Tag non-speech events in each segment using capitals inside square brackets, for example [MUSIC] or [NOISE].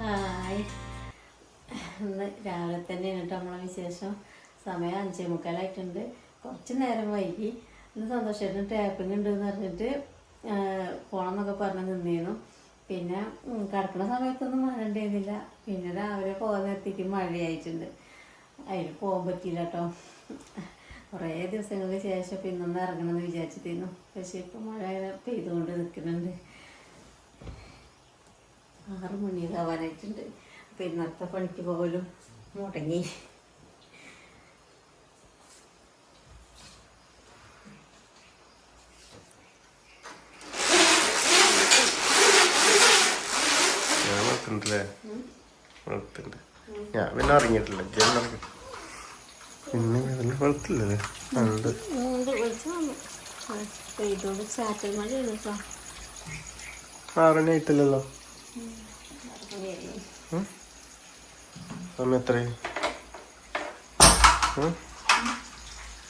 Hi. ഇന്ന് രാവിലെ തന്നെ കേട്ടോ നമ്മളെ വിശേഷം. സമയം അഞ്ചേ മുക്കാലായിട്ടുണ്ട്. കുറച്ച് നേരം വൈകി. ഇന്ന് സന്തോഷമായിട്ട് ടാപ്പിംഗ് ഉണ്ട് എന്ന് പറഞ്ഞിട്ട് പോണം എന്നൊക്കെ പറഞ്ഞ് നിന്നിരുന്നു പിന്നെ കിടക്കുന്ന സമയത്തൊന്നും മഴ ഉണ്ടായിരുന്നില്ല പിന്നെ രാവിലെ പോകാൻ നേരത്തേക്ക് മഴയായിട്ടുണ്ട്. അതിന് പോകാൻ പറ്റിയില്ല കേട്ടോ. കുറേ ദിവസങ്ങൾക്ക് ശേഷം ഇറങ്ങണം ഇറങ്ങണമെന്ന് വിചാരിച്ചിരുന്നു പക്ഷേ ഇപ്പം മഴ പെയ്തുകൊണ്ട് നിൽക്കുന്നുണ്ട്. ആറ് മണിയാവാനായിട്ടുണ്ട് അപ്പം ഇന്നത്തെ പണിക്ക് പോലും മുടങ്ങി. ഞാൻ പിന്നെ ഇറങ്ങിയിട്ടില്ല ജനം ഇറങ്ങി പിന്നെ അതിന് കുഴപ്പമില്ലല്ലേ ഉണ്ട് ആറണി ആയിട്ടില്ലല്ലോ? സമയം എത്രയായി?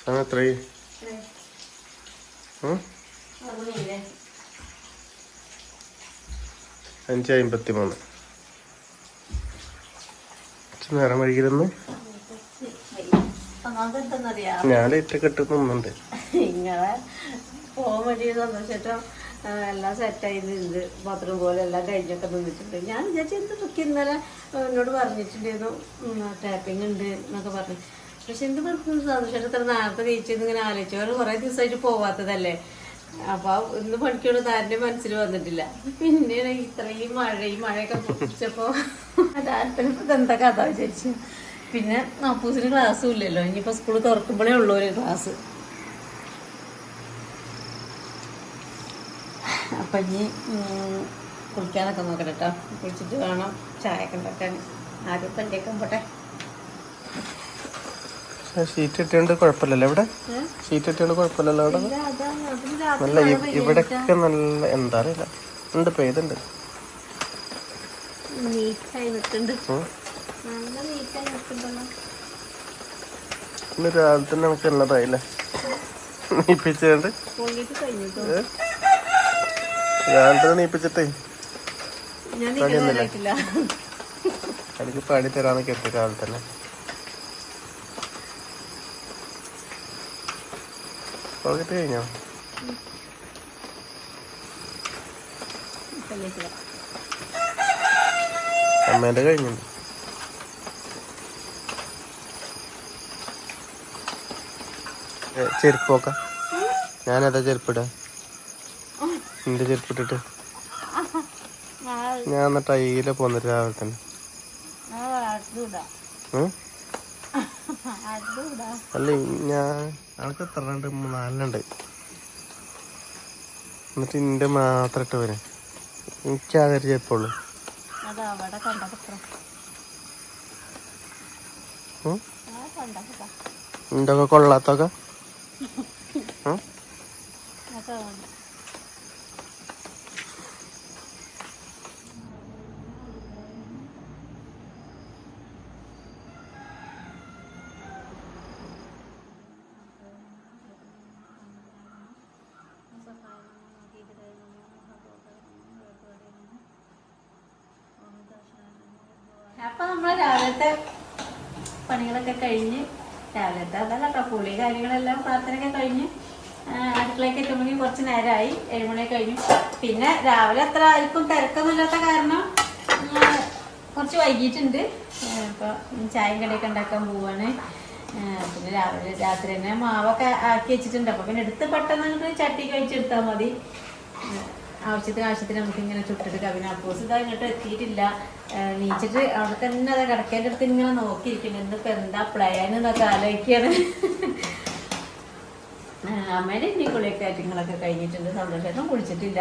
സമയം എത്രയായി? അഞ്ച് അമ്പത്തി മൂന്ന് നേരം വൈകിരുന്ന് ഞാൻ ലേറ്റ് കെട്ട് നിന്നുണ്ട് ഇങ്ങളെ പോകാൻ വേണ്ടി സന്തോഷം എല്ലാം സെറ്റായി നിന്ന് ബാത്റൂം പോലെ എല്ലാം കഴിഞ്ഞൊക്കെ നിന്നിട്ടുണ്ട്. ഞാൻ വിചാരിച്ചു എന്ത് ബുക്ക് ഇന്നലെ എന്നോട് പറഞ്ഞിട്ടുണ്ടായിരുന്നു ടാപ്പിംഗ് ഉണ്ട് എന്നൊക്കെ പറഞ്ഞു. പക്ഷെ എന്ത് പറഞ്ഞു സന്തോഷം ഇത്ര നേരത്തെ കഴിച്ചെന്ന് ഇങ്ങനെ ആലോചിച്ചു. അവർ കുറേ ദിവസമായിട്ട് പോവാത്തതല്ലേ? അപ്പൊ ഇന്ന് പണിക്കോട് താരന്റെ മനസ്സിൽ വന്നിട്ടില്ല. പിന്നെയാണ് ഇത്രയും മഴ ഈ മഴയൊക്കെ പൊട്ടിച്ചപ്പോ. എന്താ കഥ വിചാരിച്ചു. പിന്നെ അപ്പൂസിന് ക്ലാസ്സും ഇല്ലല്ലോ. ഇനിയിപ്പോൾ സ്കൂൾ തുറക്കുമ്പോഴേ ഉള്ളൂ ഒരു ക്ലാസ് അപ്പം ഇനി കുളിക്കാനൊക്കെ നോക്കട്ടെ കേട്ടോ കുളിച്ചിട്ട് വേണം ചായയൊക്കെ ഉണ്ടാക്കാൻ. ആദ്യം പല്ലേക്ക് പോട്ടെ ഷീറ്റ് ഇട്ടുകൊണ്ട് കുഴപ്പമില്ലല്ലോ ഇവിടെ? ഷീറ്റ് ഇട്ടുകൊണ്ട് കുഴപ്പമില്ലല്ലോ അവിടെ? നല്ല ഇവിടെയൊക്കെ നല്ല എന്താ അറിയില്ല. ഉണ്ട് പെയ്തുണ്ട് നീറ്റായി നിൽക്കുന്നുണ്ട്. ഇന്ന് രാവിലെ തന്നെ നമുക്ക് ഉള്ളതായില്ലേ? നീപ്പിച്ചുകൊണ്ട് രാവിലെ തന്നെ നീപ്പിച്ചിട്ടേ. എനിക്ക് പണി തരാന്നൊക്കെ എത്തി രാവിലെ തന്നെ. പോകട്ട് കഴിഞ്ഞോ? അമ്മേന്റെ കഴിഞ്ഞു ചെരുപ്പ് നോക്കാം. ഞാനതാ ചെരുപ്പിടാ. എന്റെ ചെരുപ്പിട്ടിട്ട്. ഞാൻ എന്നിട്ട് അയ്യിലെ പോന്നിട്ട് രാവിലെ തന്നെ. അല്ല ഞാൻ അനക്ക് എത്ര രണ്ട് നാലിനുണ്ട് എന്നിട്ട് ഇന്റെ മാത്രം ഇട്ട് വരാം. എനിക്ക് ചെരുപ്പുള്ളൂ? ആ കണ്ടപ്പോ നിന്റെ ഒക്കെ കൊള്ളാത്തൊക്കെ അപ്പൊ നമ്മൾ രാവിലത്തെ പണികളൊക്കെ കഴിഞ്ഞ് രാവിലത്തെ അതല്ല കേട്ടോ പുളി കാര്യങ്ങളെല്ലാം പ്രാർത്ഥനയൊക്കെ കഴിഞ്ഞ് അടുക്കളയ്ക്ക് എത്തുമ്പോഴേ കുറച്ച് നേരമായി. ഏഴുമണി കഴിഞ്ഞു. പിന്നെ രാവിലെ അത്ര ആർക്കും തിരക്കൊന്നുമില്ലാത്ത കാരണം കുറച്ച് വൈകിട്ടുണ്ട് അപ്പൊ ചായയും കടയൊക്കെ ഉണ്ടാക്കാൻ പോവാണ്. പിന്നെ രാവിലെ രാത്രി തന്നെ മാവൊക്കെ ആക്കി വെച്ചിട്ടുണ്ട്. അപ്പോൾ പിന്നെ എടുത്ത് പെട്ടെന്ന് അങ്ങോട്ട് ചട്ടി കഴിച്ചെടുത്താൽ മതി. ആവശ്യത്തിന് ആവശ്യത്തിന് നമുക്ക് ഇങ്ങനെ ചുട്ടെടുക്കാം പിന്നെ അപ്പോസ് ഇതാ ഇങ്ങോട്ട് എത്തിയിട്ടില്ല. നീച്ചിട്ട് അവിടെ തന്നെ അതാ കിടക്കേന്റെ അടുത്ത് ഇങ്ങനെ നോക്കിയിരിക്കുന്നു. എന്നിപ്പോൾ എന്താ പ്ലാൻ എന്നൊക്കെ ആലോചിക്കുകയാണ്. അമ്മേന്റെ ഇനി കുളിയൊക്കെ കാര്യങ്ങളൊക്കെ കഴിഞ്ഞിട്ടുണ്ട്. സന്തോഷേട്ടൻ കുളിച്ചിട്ടില്ല.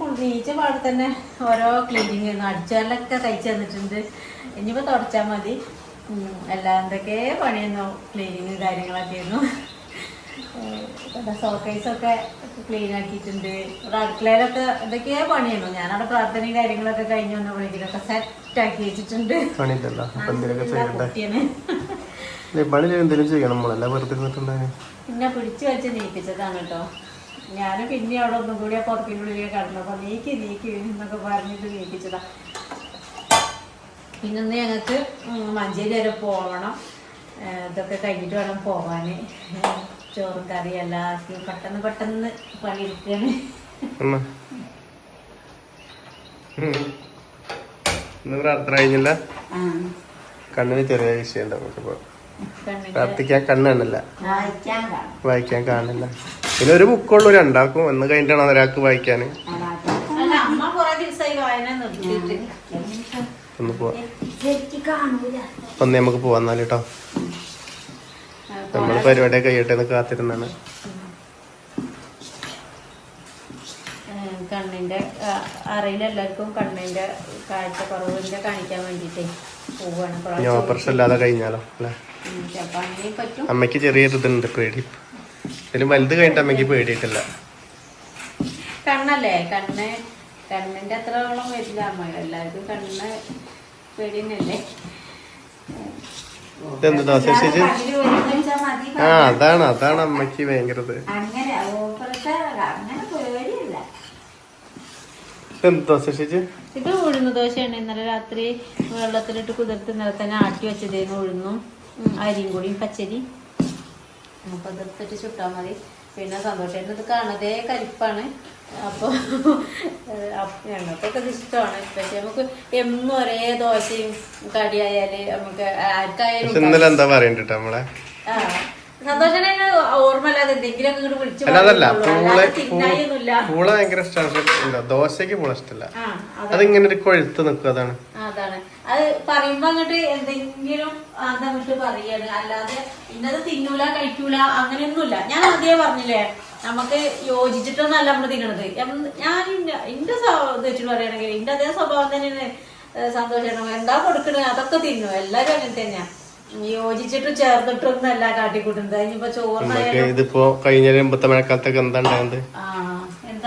കുളി നീച്ച പാടെ തന്നെ ഓരോ ക്ലീനിങ് അടിച്ചാലൊക്കെ കഴിച്ചു തന്നിട്ടുണ്ട്. ഇനിയിപ്പോൾ തുടച്ചാൽ മതി. എല്ലാ എന്തൊക്കെ പണിയെന്നോ ക്ലീനിങ് കാര്യങ്ങളൊക്കെ ആയിരുന്നു. സോക്കേസൊക്കെ ക്ലീൻ ആക്കിയിട്ടുണ്ട്. ഇവിടെ അടുക്കളയിലൊക്കെ ഇതൊക്കെയാ പണിയുള്ളൂ ഞാനവിടെ പ്രാർത്ഥനയും കാര്യങ്ങളൊക്കെ കഴിഞ്ഞ് വന്നപ്പോഴേക്കിലൊക്കെ സെറ്റ് ആക്കി വെച്ചിട്ടുണ്ട്. പിന്നെ പിടിച്ചു വെച്ച് നീപ്പിച്ചതാണ് കേട്ടോ ഞാൻ പിന്നെ അവിടെ ഒന്നും കൂടി ആ പുറത്തിനുള്ളിൽ കിടന്നപ്പോ നീക്കി നീക്കി എന്നൊക്കെ പറഞ്ഞിട്ട് നീപ്പിച്ചതാ. പിന്നെ ഒന്ന് ഞങ്ങൾക്ക് മഞ്ചേരി വരെ പോകണം ഇതൊക്കെ കഴിഞ്ഞിട്ട് വേണം പോവാന്. ചോറും കറിയും എല്ലാം ആക്കി പെട്ടെന്ന് പെട്ടെന്ന് പണിയെടുക്കുകയാണ് ഇന്ന് പ്രാർത്ഥന കഴിഞ്ഞില്ല. കണ്ണിന് ചെറിയ വിഷയം ഉണ്ടാവും പ്രാർത്ഥിക്കാൻ കണ്ണല്ല വായിക്കാൻ കാണില്ല പിന്നെ ഒരു ബുക്കുള്ളൂ രണ്ടാക്കും. ഒന്ന് കഴിഞ്ഞിട്ടാണ് ഒരാൾക്ക് വായിക്കാൻ കുറെ നിർത്തിയിട്ട്. ഒന്ന് പോവാ. ഒന്ന് നമുക്ക് പോവാന്നാൽ കേട്ടോ നമ്മൾ പരിപാടി കഴിയട്ടെ എന്ന് കാത്തിരുന്നാണ് കണ്ണിന്റെ അറിയില്ല എല്ലാവർക്കും കണ്ണിന്റെ കാഴ്ച കുറവിന്റെ കാണിക്കാൻ വേണ്ടിട്ടേ പോവാണ്. ഇനി ഓപ്പറേഷൻ ഇല്ലാതെ കഴിഞ്ഞാലോ അല്ലേ? അമ്മയ്ക്ക് ചെറിയൊരു ഇതുണ്ട് പേടി. ഇതിലും വലുത് കഴിഞ്ഞിട്ട് അമ്മയ്ക്ക് പേടിയിട്ടില്ല കണ്ണല്ലേ? കണ്ണ് കണ്ണിന്റെ അത്രോളം വരില്ല അമ്മ. എല്ലാവർക്കും കണ്ണ് പേടിയല്ലേ ഇതെന്ത് ദോശ ചേച്ചി? മതി ആ അതാണ് അതാണ് അമ്മയ്ക്ക് ഭയങ്കര എന്തോ ഇതെന്ത് ദോശ ചേച്ചി? ഇത് ഉഴുന്ന ദോശയാണ്. ഇന്നലെ രാത്രി വെള്ളത്തിലിട്ട് കുതിർത്ത് ഇന്നലെ തന്നെ ആട്ടി വെച്ചതേന്ന് ഉഴുന്നും അരിയും കൂടിയും പച്ചരി. അപ്പോൾ അതെടുത്തിട്ട് ചുട്ടാൽ മതി. പിന്നെ സന്തോഷമായിട്ട് ഇത് കാണതേ കരിപ്പാണ്. അപ്പോൾ ഞങ്ങൾക്കൊക്കെ ഇഷ്ടമാണ്. പക്ഷെ നമുക്ക് എന്നും ഒരേ ദോശയും കടിയായാൽ നമുക്ക് ആർക്കായാലും ഇന്നലെ എന്താ പറയണ്ടിട്ട് നമ്മളെ? ആ സന്തോഷനെ ഓർമ്മല്ലാതെ എന്തെങ്കിലുമൊക്കെ ഇങ്ങോട്ട് വിളിച്ചു അല്ല അതല്ല പൂള അല്ലാതെ തിന്നായൊന്നുമില്ല പൂള ഭയങ്കര ഇഷ്ടമാണ് പക്ഷെ എന്താ ദോശക്ക് പൂള ഇഷ്ടമല്ല അതെ അതിങ്ങനെ ഒരു കൊഴുത്ത് നിൽക്കും അതാണ്. അതാണ്. അത് പറയുമ്പോ അങ്ങോട്ട് എന്തെങ്കിലും അതങ്ങോട്ട് പറയാണ്. അല്ലാതെ ഇന്നത് തിന്നൂല കഴിക്കൂല അങ്ങനെയൊന്നുമില്ല. ഞാൻ അതേ പറഞ്ഞില്ലേ നമുക്ക് യോജിച്ചിട്ടൊന്നല്ല നമ്മൾ തിന്നണത്. ഞാൻ എന്റെ വെച്ചിട്ട് പറയുകയാണെങ്കിൽ എന്റെ അതേ സ്വഭാവം തന്നെയാണ് സന്തോഷം എന്താ കൊടുക്കണത് അതൊക്കെ തിന്നു. എല്ലാരും അങ്ങനെ തന്നെയാ. യോജിച്ചിട്ട് ചേർത്തിട്ടൊന്നും അല്ല കാട്ടിക്കൂട്ടുന്നത്. ഇനിയിപ്പോ ചോറിനായാലും ഇതിപ്പോ കഴിഞ്ഞ മഴക്കാലത്തൊക്കെ എന്താ ഉണ്ടായത്?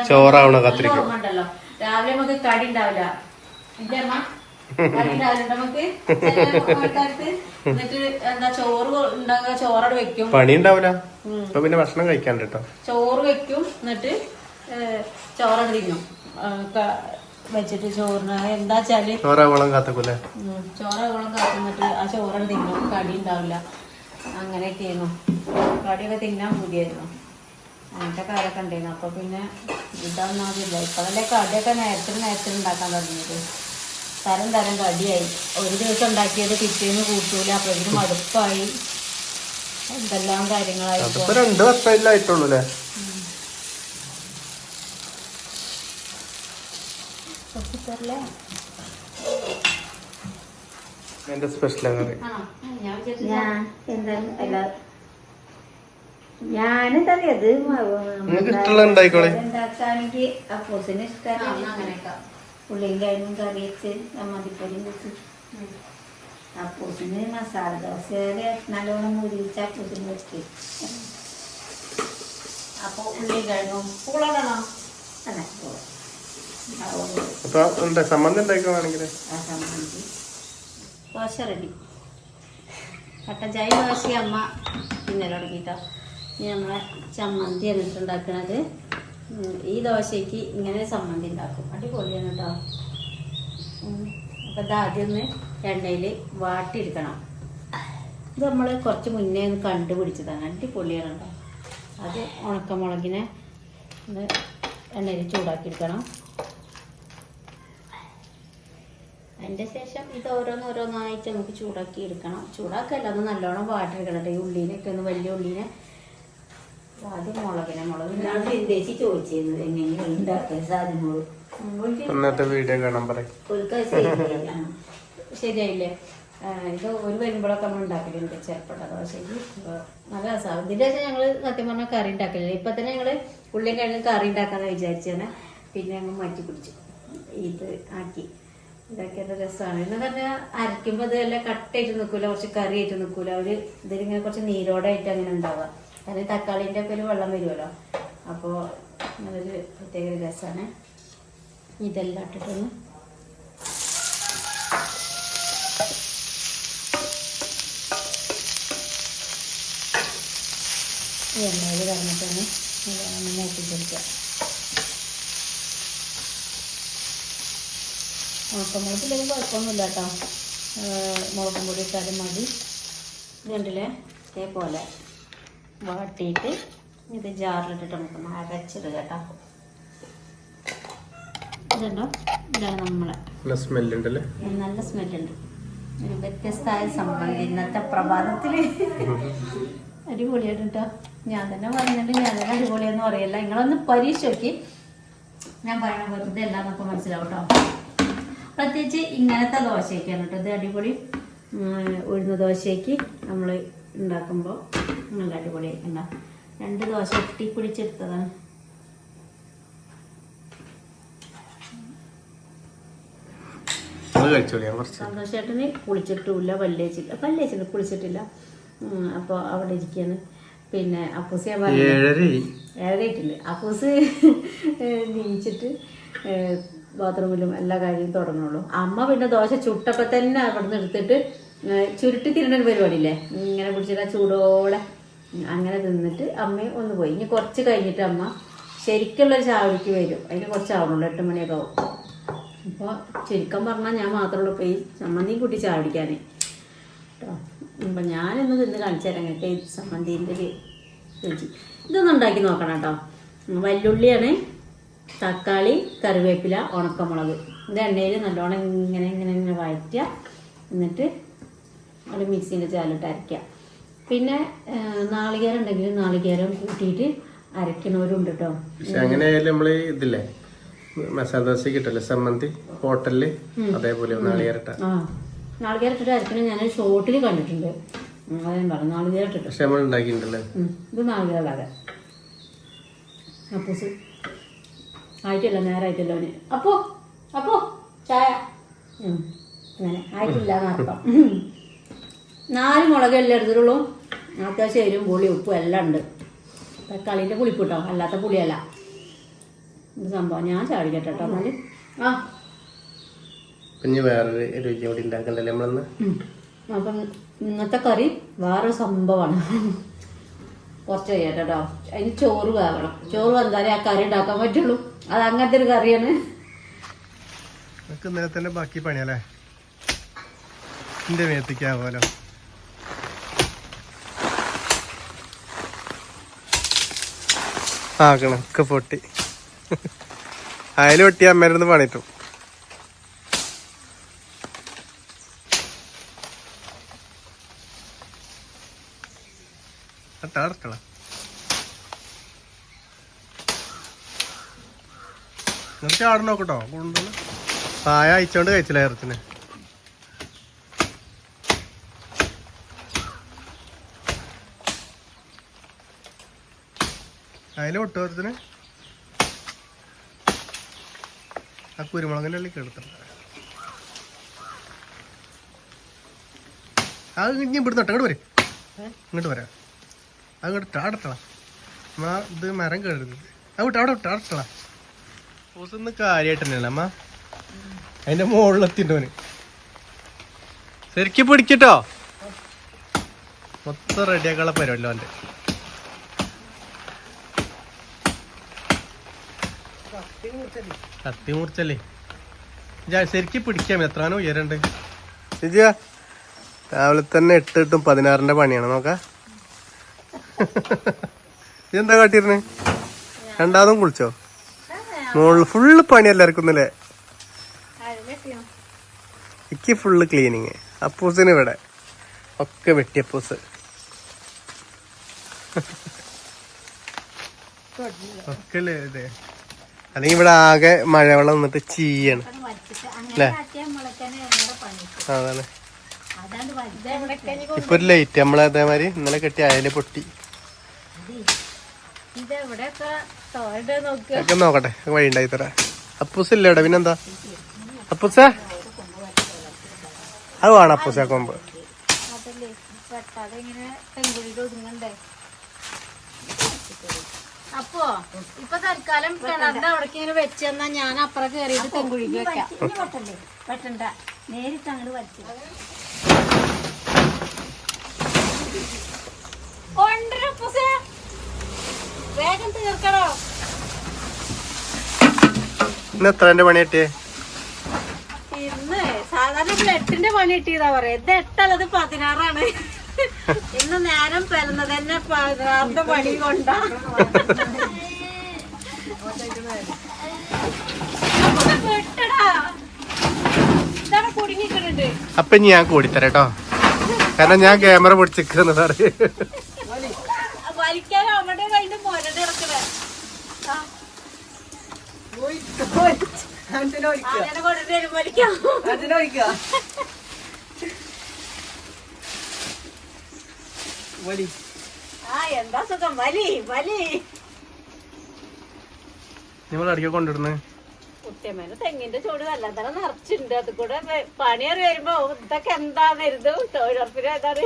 ചോറാവണ കത്തിരിക്ക. ഉണ്ടല്ലോ. രാവിലെ നമുക്ക് കടി ഉണ്ടാവില്ല. എന്റെ അമ്മ? [LAUGHS] എന്നിട്ട് എന്താ ചോറ് ഉണ്ടാകുക ചോറോട് വെക്കും. പണി ഉണ്ടാവില്ല. ഇപ്പൊ പിന്നെ ഭക്ഷണം കഴിക്കാൻ കേട്ടോ ചോറ് വെക്കും എന്നിട്ട് ചോറ് തിന്നും. വെച്ചിട്ട് ചോറിന് എന്താ വെച്ചാൽ ചോറാവോളം കാത്തക്കൂലേ ചോറാവോളം കാത്തുന്നിട്ട് ആ ചോറ് തിന്നും. കടി ഉണ്ടാവില്ല. അങ്ങനെയൊക്കെയായിരുന്നു. കടിയൊക്കെ തിന്നാൻ പൂതിയായിരുന്നു. അങ്ങനത്തെ കാലൊക്കെ ഉണ്ടായിരുന്നു. അപ്പൊ പിന്നെ ഇതൊന്നും അതില്ല ഇപ്പോഴല്ലേ കടിയൊക്കെ നേരത്തിന് നേരത്തിന് ഉണ്ടാക്കാൻ തുടങ്ങിയത്. തരം തരം കടിയായി. ഒരു ദിവസം ഉണ്ടാക്കിയത് പിറ്റേന്ന് കൂട്ടൂല. അപ്പൊ ഇതിന് മടുപ്പായി. എന്തെല്ലാം കാര്യങ്ങളായി ഇപ്പൊ. അതിപ്പോ രണ്ട് വർഷമായിട്ടായിട്ടുള്ളൂ അല്ലേ എന്റെ സ്പെഷ്യൽ ഞാൻ വിചാരിച്ചു ഞാൻ എന്താ അല്ല ഉണ്ടാക്കാണെങ്കിൽ അപ്പോസിന് ഇഷ്ടമാണ് അങ്ങനെയൊക്കെ. ഉള്ളിയും കഴിഞ്ഞും കറി വെച്ച്. വെച്ച് അപ്പോസിന് മസാല ദോശയിൽ നല്ലോണം മുരിച്ച അപ്പോസിന് വെക്കി. അപ്പൊ ഉള്ളി കഴിഞ്ഞു പൂളാണോ അതെ അതുകൊണ്ട് അപ്പൊ ഉണ്ട് സമ്മന്തം ഉണ്ടായിക്കോണെങ്കിൽ ആ സംബന്ധിച്ച് ദോശ റെഡി. കട്ടൻ ചായ ദോശ അമ്മ ഇന്നലെ തുടങ്ങിട്ടോ. ഇനി നമ്മളെ ചമ്മന്തി എന്നിട്ട് ഈ ദോശയ്ക്ക് ഇങ്ങനെ ചമ്മന്തി ഉണ്ടാക്കും. അടിപൊളിയാണ് കേട്ടോ അപ്പം ഇത് ആദ്യം ഒന്ന് എണ്ണയിൽ വാട്ടിയെടുക്കണം. ഇത് നമ്മൾ കുറച്ച് മുന്നേ ഒന്ന് കണ്ടുപിടിച്ചതാണ്. അടിപൊളിയാണ് അത് ഉണക്കമുളകിനെ ഒന്ന് എണ്ണയിൽ ചൂടാക്കിയെടുക്കണം. അതിന്റെ ശേഷം ഇത് ഓരോന്ന് ഓരോന്നായിട്ട് നമുക്ക് ചൂടാക്കി എടുക്കണം ചൂടാക്കല്ല അത് നല്ലോണം വാട്ടിയെടുക്കണം ഈ ഉള്ളീനൊക്കെ ഒന്ന് വലിയ ഉള്ളീനെ. ആദ്യം മുളകിനെ. മുളക് ഞാൻ ചോദിച്ചിരുന്നത്? ചോദിച്ചിരുന്നു എങ്ങനെയാണ് ഉണ്ടാക്കിയ സാധനങ്ങൾ ഇന്നത്തെ വീഡിയോ കാണാൻ പറയും. ശരിയായില്ലേ? ഇത് ഒരു വരുമ്പോഴൊക്കെ നമ്മൾ ഉണ്ടാക്കലുണ്ട് ചെറുപ്പട്ട ദോശയ്ക്ക് അപ്പോൾ നല്ല രസമാണ് ഇതിന്റെ ശേഷം ഞങ്ങൾ സത്യം പറഞ്ഞാൽ കറി ഉണ്ടാക്കലില്ല. ഇപ്പം തന്നെ ഞങ്ങൾ ഉള്ളിയും കഴിഞ്ഞ് കറി ഉണ്ടാക്കാന്ന് വിചാരിച്ചാണ് പിന്നെ ഞങ്ങൾ മാറ്റി പിടിച്ചു. ഇത് ആക്കി. ഇതാക്കിയത് രസമാണ് എന്ന് പറഞ്ഞാൽ അരയ്ക്കുമ്പോൾ ഇത് എല്ലാം കട്ടായിട്ട് നിൽക്കൂല കുറച്ച് കറി ആയിട്ട് നിൽക്കൂല ഒരു ഇതിലിങ്ങനെ കുറച്ച് നീരോടായിട്ട് അങ്ങനെ ഉണ്ടാവുക. കാരണം തക്കാളിന്റെ ഒക്കെ ഒരു വെള്ളം വരുമല്ലോ അപ്പോൾ നല്ലൊരു പ്രത്യേക രസമാണ് ഇതെല്ലാം ഇട്ടിട്ടൊന്ന് എണ്ണയിൽ കിടന്നിട്ടൊന്ന് ഒന്ന് മൂപ്പിച്ചെടുക്കുക. ഉണക്കമുളകില്ലെങ്കിൽ കുഴപ്പമൊന്നുമില്ല കേട്ടോ. മുളകും പൊടി ഇട്ടാലും മതി. ഇതുണ്ടല്ലേ? ഇതേപോലെ വാട്ടിയിട്ട് ഇത് ജാറിലിട്ടിട്ട് നമുക്ക് അരച്ചിടുക കേട്ടോ. ഇതുണ്ടോ ഇതാണ് നമ്മളെ. നല്ല സ്മെല്ലുണ്ടല്ലേ? നല്ല സ്മെല്ലുണ്ട്. ഒരു വ്യത്യസ്തമായ സംഭവം. ഇന്നത്തെ പ്രഭാതത്തിൽ അടിപൊളിയായിട്ട് കേട്ടോ. ഞാൻ തന്നെ പറഞ്ഞിട്ട് ഞാൻ തന്നെ അടിപൊളിയെന്ന് പറയല്ല. നിങ്ങളൊന്ന് പരീക്ഷ നോക്കി. ഞാൻ പറയണ വെറുതെ എല്ലാം നമുക്ക് മനസ്സിലാവും കേട്ടോ. പ്രത്യേകിച്ച് ഇങ്ങനത്തെ ദോശയൊക്കെയാണ് കേട്ടോ. ഇത് അടിപൊളി ഉഴുന്ന ദോശയ്ക്ക് നമ്മൾ ഉണ്ടാക്കുമ്പോൾ നല്ല അടിപൊളിയായിട്ടുണ്ടാവും രണ്ട് ദോശ ഒട്ടി പിടിച്ചെടുത്തതാണ് കഴിച്ചോളി ഞാൻ കുറച്ച് സന്തോഷേട്ടന് കുളിച്ചിട്ടുമില്ല പല്ലേച്ചില്ല പല്ലേച്ചില്ല കുളിച്ചിട്ടില്ല. അപ്പോൾ അവിടെ ഇരിക്കുകയാണ് പിന്നെ അപ്പൂസ് ഞാൻ പറഞ്ഞു ഏഴരയായിട്ടില്ല അപ്പൂസ് നീച്ചിട്ട് ബാത്റൂമിലും എല്ലാ കാര്യവും തുടങ്ങുള്ളൂ. അമ്മ പിന്നെ ദോശ ചുട്ടപ്പോൾ തന്നെ അവിടെ നിന്ന് എടുത്തിട്ട് ചുരുട്ടി തിരുന്ന ഒരു പരിപാടിയില്ലേ? ഇങ്ങനെ പിടിച്ചിട്ട് ആ ചൂടോടെ അങ്ങനെ തിന്നിട്ട് അമ്മയും ഒന്ന് പോയി. ഇനി കുറച്ച് കഴിഞ്ഞിട്ട് അമ്മ ശരിക്കുള്ളൊരു ചാവടിക്ക് വരും. അതിന് കുറച്ച് ആവണുള്ളൂ എട്ട് മണിയൊക്കെ ആവും. അപ്പോൾ ചുരുക്കം പറഞ്ഞാൽ ഞാൻ മാത്രമുള്ളൂ ഇപ്പോൾ ഈ ചമ്മന്തിയും കൂട്ടി ചാടിക്കാൻ കേട്ടോ അപ്പം ഞാനൊന്ന് തിന്ന് കാണിച്ചു തരാം. കേട്ടോ ഈ ചമ്മന്തിന്റെ രുചി. ഇതൊന്നും ഉണ്ടാക്കി നോക്കണം കേട്ടോ വല്ലുള്ളിയാണ് തക്കാളി കറിവേപ്പില ഉണക്കമുളക്. ഇത് എണ്ണയിൽ നല്ലോണം ഇങ്ങനെ ഇങ്ങനെ ഇങ്ങനെ വഴറ്റുക. എന്നിട്ട് അവിടെ മിക്സീന്റെ ചാലിട്ട് അരയ്ക്കുക. പിന്നെ നാളികേരം ഉണ്ടെങ്കിൽ നാളികേരം കൂട്ടിയിട്ട് അരയ്ക്കണവരുണ്ട് കേട്ടോ അങ്ങനെ നമ്മൾ ഇതില്ലേ മസാല ദോശ കിട്ടല്ലേ? സമ്മന്തി ഹോട്ടലിൽ അതേപോലെ നാളികേരട്ട. ആ. നാളികേരം ഇട്ടിട്ട് ഞാൻ ഷോർട്ടിൽ കണ്ടിട്ടുണ്ട്. പറഞ്ഞു പക്ഷെ നമ്മൾ ഉണ്ടാക്കിയിട്ടുണ്ടല്ലേ ഇത് നാളികേരല്ലാതെ അപ്പൂസ്. ആയിട്ടില്ല നേരായിട്ടില്ല അവന്. അപ്പോ അപ്പോ ചായ. അങ്ങനെ. ആയിട്ടില്ല എന്നർത്ഥം ഉം. നാല് മുളകല്ലേ എടുത്തിട്ടുള്ളൂ. അത്യാവശ്യം എരിവും പുളി ഉപ്പും എല്ലാം ഉണ്ട്. തക്കാളിന്റെ പുളിപ്പിട്ടോ അല്ലാത്ത പുളിയല്ല. സംഭവം. ഞാൻ ചാടിക്കട്ടെ കേട്ടോ എന്നാൽ. ആ. പിന്നെ വേറൊരു രുചി കൂടി ഉണ്ടാക്കണ്ടല്ലേ നമ്മളന്ന്. അപ്പം ഇന്നത്തെ കറി വേറൊരു സംഭവമാണ്. കുറച്ച് കഴിയട്ടെ കേട്ടോ അതിന് ചോറ് വേകണം ചോറ് വന്നാലേ ആ കറി ഉണ്ടാക്കാൻ പറ്റുള്ളൂ. അത് അങ്ങനത്തെ ഒരു കറിയാണ്. നമുക്ക് ഇന്നലെ തന്നെ ബാക്കി പണിയല്ലേ? എന്റെ മേത്തിക്കാവോലോ ആകണം ഒക്കെ പൊട്ടി. [LAUGHS] അയൽ വെട്ടി അമ്മേരുന്ന് പണിട്ടു അട്ടാടട്ടള നിങ്ങൾ ചാട നോക്കട്ടോ കൊണ്ടുവന്ന് പായ അയച്ചോണ്ട് കഴിച്ചില്ല ഇറച്ചിനെ? അതിൽ ഒട്ടോരത്തിന് ആ കുരുമുളകിന്റെ ഉള്ളിൽ എടുത്തിട്ടുണ്ട് അത് ഇനി ഇവിടുന്ന് ഇങ്ങോട്ട് വരും ഇങ്ങോട്ട് വരാം. അത് ഇങ്ങോട്ട് ആടത്തള നമ്മളാ ഇത് മരം അത് വിട്ട് അവിടെ വിട്ട് ആടത്തള ഒന്നും കാര്യമായിട്ട് തന്നെയല്ല അമ്മ? അതിന്റെ മുകളിലെത്തിണ്ടോന് ശരിക്കും പിടിക്കട്ടോ മൊത്തം റെഡിയാക്കാനുള്ള പരിപാടിയല്ലോ അവന്റെ. കത്തി മുറിച്ചല്ലേ ഞാൻ ശരിക്കും പിടിക്കാം എത്രാനോ ഉയരണ്ട്? ജിജിയ രാവിലെ തന്നെ എട്ട് എട്ടും പതിനാറിന്റെ പണിയാണ് നോക്ക. ഇതെന്താ കാട്ടിയിരുന്നെ? രണ്ടാമതും കുളിച്ചോ? മുകളിൽ ഫുള്ള് പണി എല്ലാവർക്കും ഇന്നലെ. എനിക്ക് ഫുള്ള് ക്ലീനിങ്. അപ്പൂസിന് ഇവിടെ. ഒക്കെ വെട്ടി അപ്പൂസ് ഒക്കെ അല്ലേ ഇത്. അല്ലെങ്കിൽ ഇവിടെ ആകെ മഴവെള്ളം വന്നിട്ട് ചീയാണ്. അല്ലേ? അതാണ്. ഇപ്പൊ ഒരു ലൈറ്റ് നമ്മളെ അതേമാതിരി ഇന്നലെ കെട്ടി അയൽ പൊട്ടി. ഒക്കെ നോക്കട്ടെ വഴി ഉണ്ടായി തരാം. അപ്പൂസ് ഇല്ല ഇവിടെ? പിന്നെന്താ? അപ്പൂസ? അത് വേണം അപ്പൂസ കൊമ്പ്. അതല്ലേ വെട്ടാതെ ഇങ്ങനെ പെൺകുഴിയിൽ ഒതുങ്ങണ്ടേ? അപ്പോ ഇപ്പൊ തൽക്കാലം കിണറിന്റെ അവിടേക്ക് ഇങ്ങനെ വെച്ചെന്നാ ഞാൻ അപ്പുറം കയറിയിട്ട് തെങ്കുഴിക്ക് വെക്കാം. വെട്ടണ്ട നേരിട്ട് അങ്ങോട്ട് വലിച്ചു. വേഗം തീർക്കണോ ഇന്ന് എത്ര പണി കിട്ടിയേ? സാധാരണ പണി എട്ടിന്റെ പണി കിട്ടിയതാ പറയാ. ഇത് എട്ടല്ലത് പതിനാറാണ്. ഇന്ന് നേരം പിറന്നത് തന്നെ പതിനാറിന്റെ പണി കൊണ്ടാ. അപ്പൊ ഇനി ഞാൻ കൂടിത്തരട്ടോ. കാരണം ഞാൻ ക്യാമറ പിടിച്ചിരിക്കുന്നത് സാറ് വലിക്കാൻ അവിടെ കഴിഞ്ഞ് മൊരട് ആ എന്താ സുഖം? വലി വലി. നിങ്ങൾ അടിക്കാൻ കൊണ്ടിടുന്നത് കുട്ടിയമ്മേനെ തെങ്ങിന്റെ ചൂട് വല്ലാതെ നിറച്ചിട്ടുണ്ട്. അത് കൂടെ പണിയറി പണിയേറി വരുമ്പോ ഇതൊക്കെ എന്താ വരുന്നത് തൊഴിലുറപ്പിന് ഏതാണ്?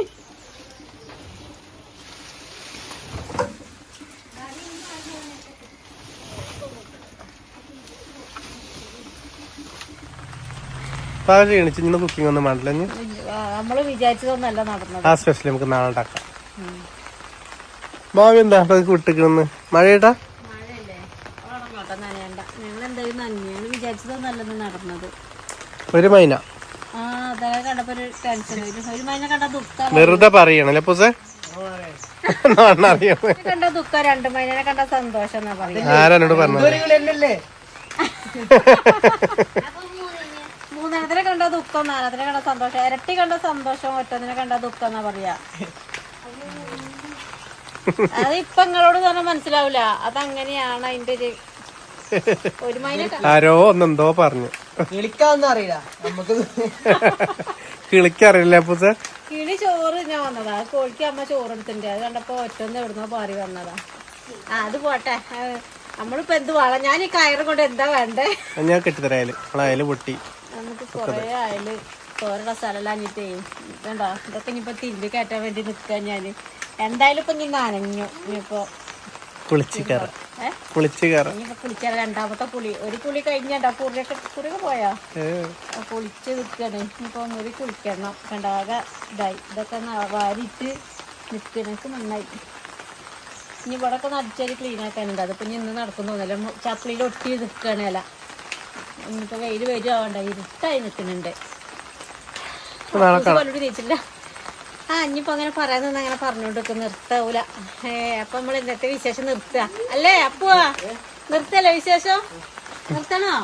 ആ ക്ഷീണിച്ച് ഇങ്ങനെ കുക്കിംഗ് ഒന്നും വേണ്ടില്ല ഇനി? നമ്മൾ വിചാരിച്ചതൊന്നല്ല നടന്നത്. ആ സ്പെഷ്യൽ നമുക്ക് നാളെ ഉണ്ടാക്കാം. ഭാവി എന്താ അപ്പൊ വിട്ടിക്കണെന്ന് മഴയിട്ടാ ഒരു മൈന. ആ അതൊക്കെ ഒരു ടെൻഷൻ ഒരു ഒരു മൈനെ കണ്ട ദുഃഖം വെറുതെ പറയണല്ലേ പൂസേ? അറിയാം കണ്ട [LAUGHS] ദുഃഖം കണ്ട ദുഃഖം അതിനെ കണ്ട സന്തോഷം ഇരട്ടി കണ്ട സന്തോഷം ഒറ്റതിനെ കണ്ട ദുഃഖം എന്നാ പറയാ. അത് ഇപ്പൊ നിങ്ങളോട് തന്നെ മനസ്സിലാവില്ല അതങ്ങനെയാണ് അതിന്റെ ഒരു ഒരു മൈനെ ആരോ ഒന്നെന്തോ പറഞ്ഞു. വിളിക്കാവൊന്നും അറിയില്ല. നമുക്ക് കിളിക്കറിയില്ല പൂസ കിളി ചോറ് ഞാൻ വന്നതാ. കോഴിക്ക് അമ്മ ചോറ് എടുത്തിട്ടുണ്ട് അത് കണ്ടപ്പോ ഒറ്റന്ന് എവിടുന്നോ പാറി വന്നതാ. ആ അത് പോട്ടെ. ആ, നമ്മളിപ്പോ എന്ത് വേണം ഞാൻ ഈ കയറ് കൊണ്ട് എന്താ വേണ്ടേ? ഞാൻ കെട്ടിത്തരായാലും പൊട്ടി. കൊറേ ആയാൽ സ്ഥലമില്ലാഞ്ഞിട്ടേ വേണ്ട ഇതൊക്കെ ഇനിയിപ്പോ തിരിഞ്ഞ് കയറ്റാൻ വേണ്ടി നിൽക്കാൻ ഞാൻ എന്തായാലും ഇപ്പൊ ഇനി നനഞ്ഞു. ഇനിയിപ്പോ കുളിച്ച് കയറാം ഏ? കുളിച്ച് കയറാം ഇനിയിപ്പോ കുളിച്ചാൽ രണ്ടാമത്തെ പുളി ഒരു പുളി കഴിഞ്ഞാ കുറിയൊക്കെ കുറിയൊക്കെ പോയാ? ആ കുളിച്ച് നിൽക്കണേ ഇനിയിപ്പോ ഒന്നുകൂടി കുളിക്കണം. കണ്ടാകെ ഇതായി. ഇതൊക്കെ ന- വാരിയിട്ട് നിൽക്കണക്ക് നന്നായി. ഇനി ഇവിടെ ഒക്കെ ക്ലീൻ ആക്കാനുണ്ട്. അതിപ്പോ ഇനി ഇന്ന് നടക്കുന്നൊന്നുമില്ല ചപ്പിളിയിൽ ഒട്ടി നിൽക്കണല്ല ഇനിയിപ്പോ വെയിൽ വരുവാണ്ട ഇരുട്ടായി നിൽക്കുന്നുണ്ട്. പലരും ആ ഇനിയിപ്പോ അങ്ങനെ പറയാൻ അങ്ങനെ പറഞ്ഞോണ്ട് നിർത്താവൂല അപ്പൊ നമ്മൾ ഇന്നത്തെ വിശേഷം നിർത്തുക. അല്ലേ അപ്പുവാ? നിർത്തല്ലേ വിശേഷം? നിർത്തണോ?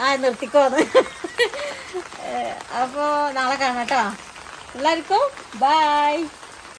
ആ നിർത്തിക്കോന്ന് അപ്പോ അപ്പൊ നാളെ കാണാം കേട്ടോ. എല്ലാവർക്കും ബൈ.